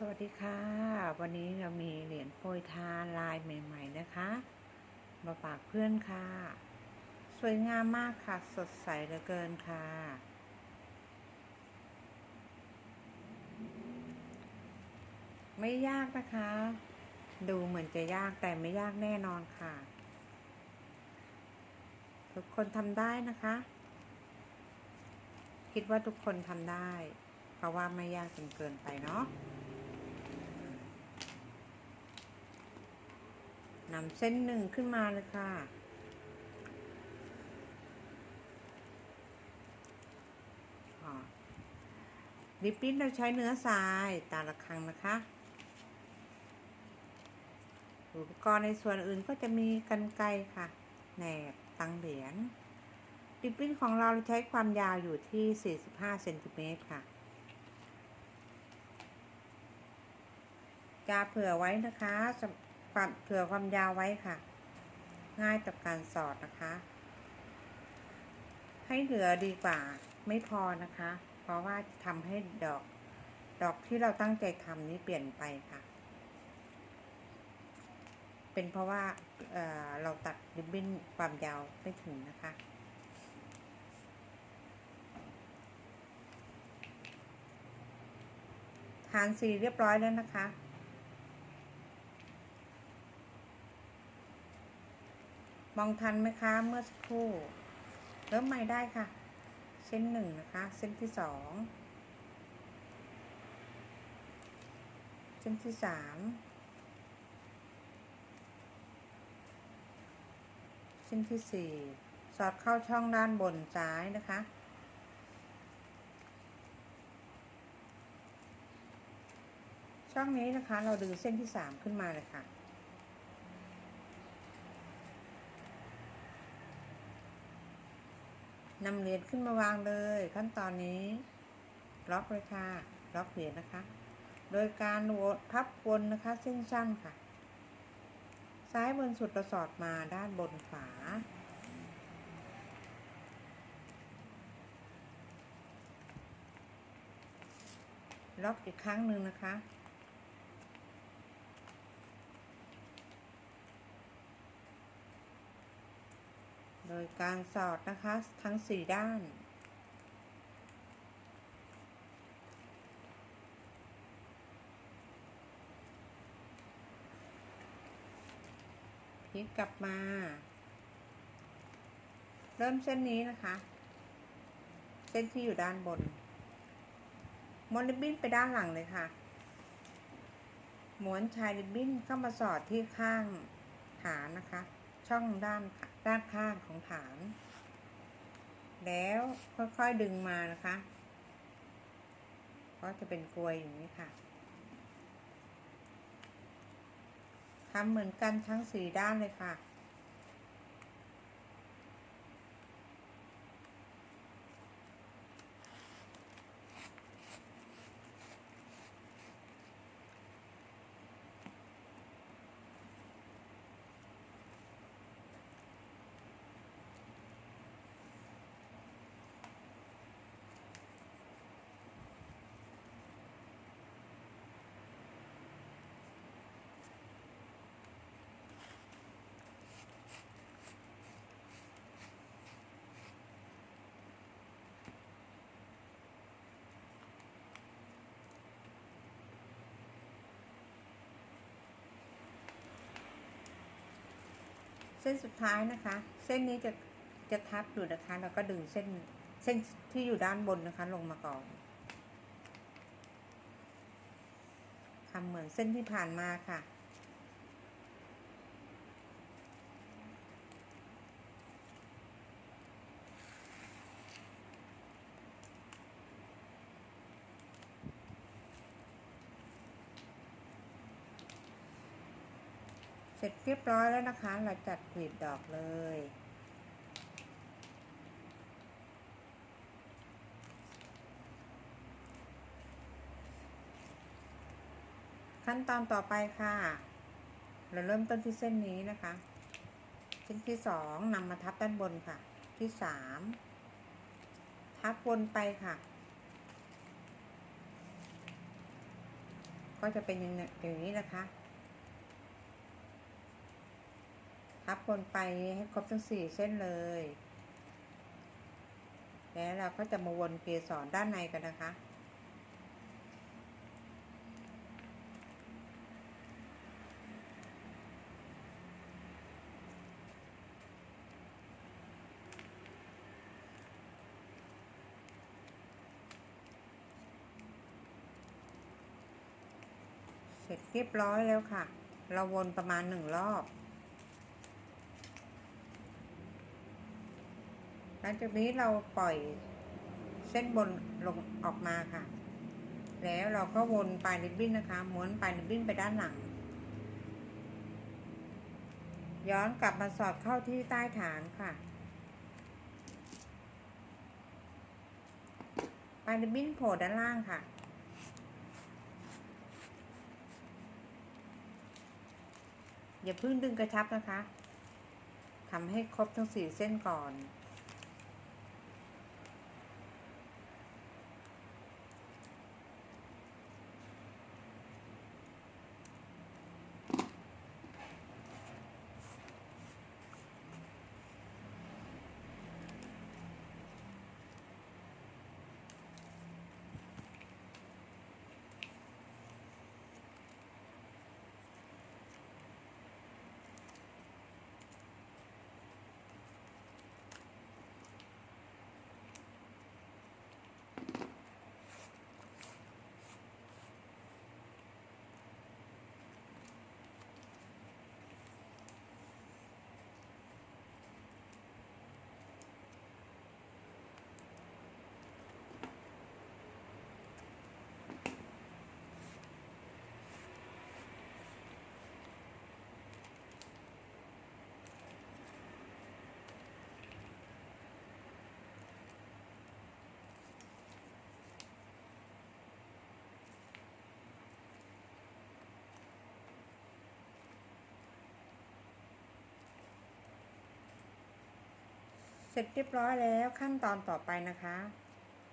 สวัสดีค่ะ วันนี้เรามีเหรียญโปรยทานลายใหม่ ๆ นะคะ มาฝากเพื่อนค่ะ สวยงามมากค่ะ สดใสเหลือเกินค่ะ ไม่ยากนะคะ ดูเหมือนจะยากแต่ไม่ยากแน่นอนค่ะ ทุกคนทำได้นะคะ คิดว่าทุกคนทำได้ เพราะว่าไม่ยากจนเกินไปเนาะ นำเส้นหนึ่งขึ้นมาเลยค่ะลิปปิ้นเราใช้เนื้อทรายตาละครังนะคะ อุปกรณ์ในส่วนอื่นก็จะมีกันไกรค่ะ แหนบตังเหรียญลิปปิ้นของเราใช้ความยาวอยู่ที่ 45 เซนติเมตรค่ะ จะเผื่อไว้นะคะ ความเผื่อความยาวไว้ค่ะ ง่ายต่อการสอดนะคะ ให้เหลือดีกว่าไม่พอนะคะ เพราะว่าทำให้ดอกดอกที่เราตั้งใจทำนี้เปลี่ยนไปค่ะ เป็นเพราะว่าเเราตัดริบบิ้นความยาวไม่ถึงนะคะฐานสีเรียบร้อยแล้วนะคะ มองทันไหมคะเมื่อสักครู่ เริ่มใหม่ได้ค่ะ เส้นหนึ่งนะคะ เส้นที่สองเส้นที่สามเส้นที่สี่สอดเข้าช่องด้านบนซ้ายนะคะช่องนี้นะคะเราดึงเส้นที่สามขึ้นมาเลยค่ะ นำเหรียญขึ้นมาวางเลย ขั้นตอนนี้ล็อกเลยค่ะล็อกเหรียญนะคะ โดยการพับวนนะคะเส้นสั้นค่ะ ซ้ายบนสุดเราสอดมาด้านบนขวาล็อกอีกครั้งหนึ่งนะคะ โดย การสอดนะคะ ทั้งสี่ด้าน พลิกกลับมา เริ่มเส้นนี้นะคะ เส้นที่อยู่ด้านบนม้วนริบบิ้นไปด้านหลังเลยค่ะม้วนชายริบบิ้นเข้ามาสอดที่ข้างฐานนะคะ ช่องด้าน ด้านข้างของฐาน แล้วค่อยๆดึงมานะคะก็จะเป็นกลวยอย่างนี้ค่ะทำเหมือนกันทั้งสี่ด้านเลยค่ะ เส้นสุดท้ายนะคะ เส้นนี้จะจะทับอยู่นะคะแล้วก็ดึงเส้นเส้นที่อยู่ด้านบนนะคะ ลงมาก่อนทำเหมือนเส้นที่ผ่านมาค่ะ เสร็จเรียบร้อยแล้วนะคะ เราจัดกลีบดอกเลย ขั้นตอนต่อไปค่ะ เราเริ่มต้นที่เส้นนี้นะคะ เส้นที่สองนำมาทับด้านบนค่ะ ที่สามทับวนไปค่ะ ก็จะเป็นอย่างนี้อย่างนี้นะคะ ทับวนไปให้ครบทั้งสี่เส้นเลย แล้วเราก็จะมาวนเกสรด้านในกันนะคะเสร็จเรียบร้อยแล้วค่ะ เราวนประมาณหนึ่งรอบ ลังจากนี้เราปล่อยเส้นบนลงออกมาค่ะ แล้วเราก็วนปลายริบบิ้นนะคะม้วนปลายริบบิ้นไปด้านหลัง ย้อนกลับมาสอดเข้าที่ใต้ฐานค่ะปลายริบบิ้นโผล่ด้านล่างค่ะอย่าเพิ่งดึงกระชับนะคะทำให้ครบทั้งสี่เส้นก่อน ร็จเรียบร้อยแล้วขั้นตอนต่อไปนะคะ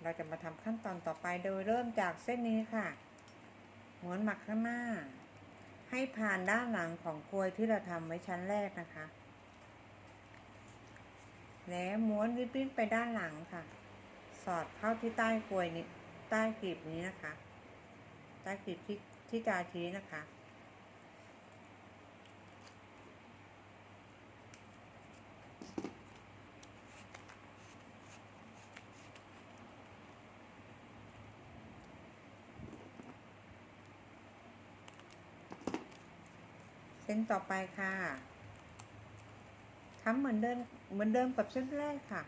เราจะมาทำขั้นตอนต่อไปโดยเริ่มจากเส้นนี้ค่ะม้วนหมักข้างหน้า ให้ผ่านด้านหลังของกลวยที่เราทำไว้ชั้นแรกนะคะ แล้วม้วนริบบิ้นไปด้านหลังค่ะ สอดเข้าที่ใต้กลวยนี้ใต้กลีบนี้นะคะ ใต้กลีบที่ที่จาชี้นะคะ เส้นต่อไปค่ะทำเหมือนเดิมเหมือนเดิมกับเส้นแรกค่ะ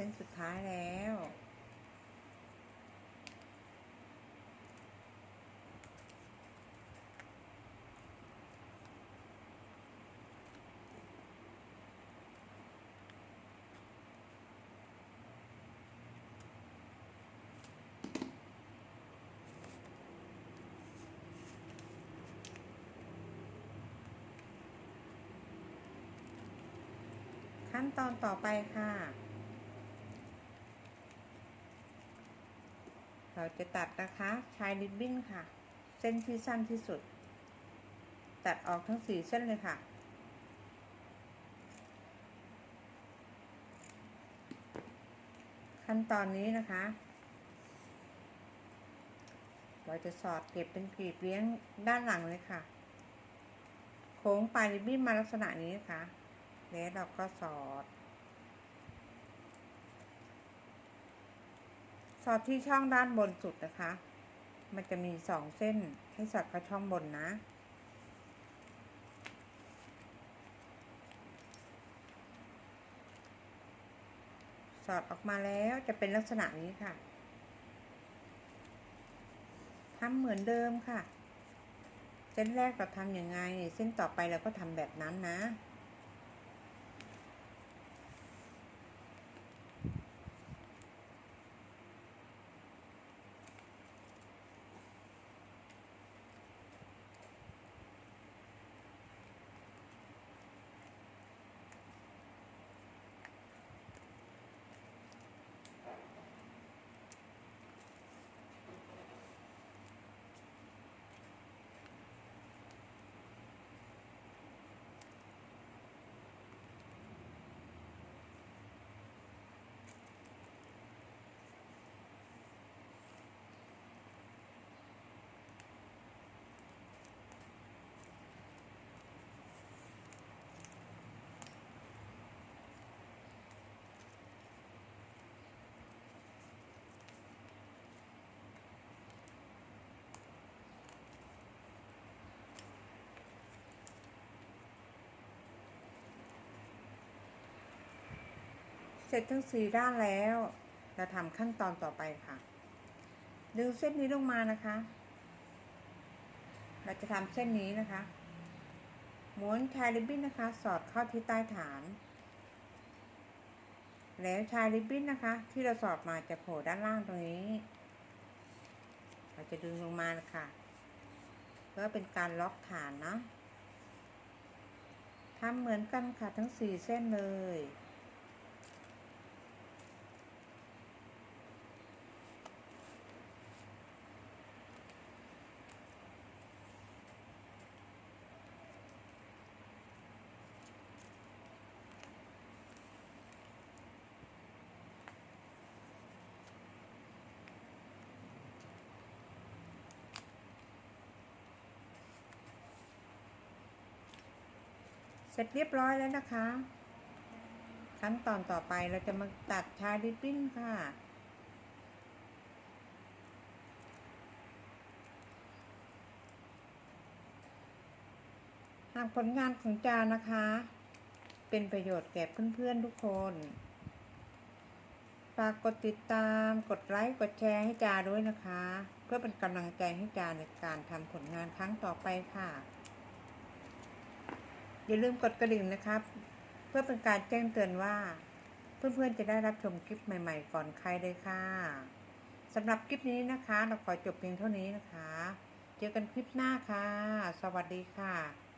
ส้นสุดท้ายแล้ว ขั้นตอนต่อไปค่ะ เราจะตัดนะคะชายริบบิ้นค่ะ เส้นที่สั้นที่สุด ตัดออกทั้งสี่เส้นเลยค่ะขั้นตอนนี้นะคะเราจะสอดเก็บเป็นกรีบเลี้ยงด้านหลังเลยค่ะ โค้งปลายริบบิ้นมาลักษณะนี้นะคะ แล้วเราก็สอด อดที่ช่องด้านบนสุดนะคะ มันจะมีสองเส้นให้สอดเข้าช่องบนนะ สอดออกมาแล้วจะเป็นลักษณะนี้ค่ะทำเหมือนเดิมค่ะ เส้นแรกเราทำอยังไง เส้นต่อไปเราก็ทำแบบนั้นนะ เสร็จทั้งสี่ด้านแล้ว เราทำขั้นตอนต่อไปค่ะ ดึงเส้นนี้ลงมานะคะ เราจะทำเส้นนี้นะคะม้วนชายริบบิ้นนะคะ สอดเข้าที่ใต้ฐาน แล้วชายริบบิ้นนะคะ ที่เราสอดมาจะโผล่ด้านล่างตรงนี้ เราจะดึงลงมานะคะเพื่อเป็นการล็อกฐานนะทำเหมือนกันค่ะทั้งสี่เส้นเลย ร็จเรียบร้อยแล้วนะคะ ขั้นตอนต่อไปเราจะมาตัดชายริบบิ้นค่ะ หากผลงานของจานะคะ เป็นประโยชน์แก่เพื่อนๆทุกคนฝากกดติดตามกดไลค์กดแชร์ให้จาด้วยนะคะ เพื่อเป็นกำลังใจให้จาในการทำผลงานครั้งต่อไปค่ะ อย่าลืมกดกระดิ่งนะครับ เพื่อเป็นการแจ้งเตือนว่า เพื่อนๆจะได้รับชมคลิปใหม่ ๆ ก่อนใครเลยค่ะสำหรับคลิปนี้นะคะ เราขอจบเพียงเท่านี้นะคะ เจอกันคลิปหน้าค่ะ สวัสดีค่ะ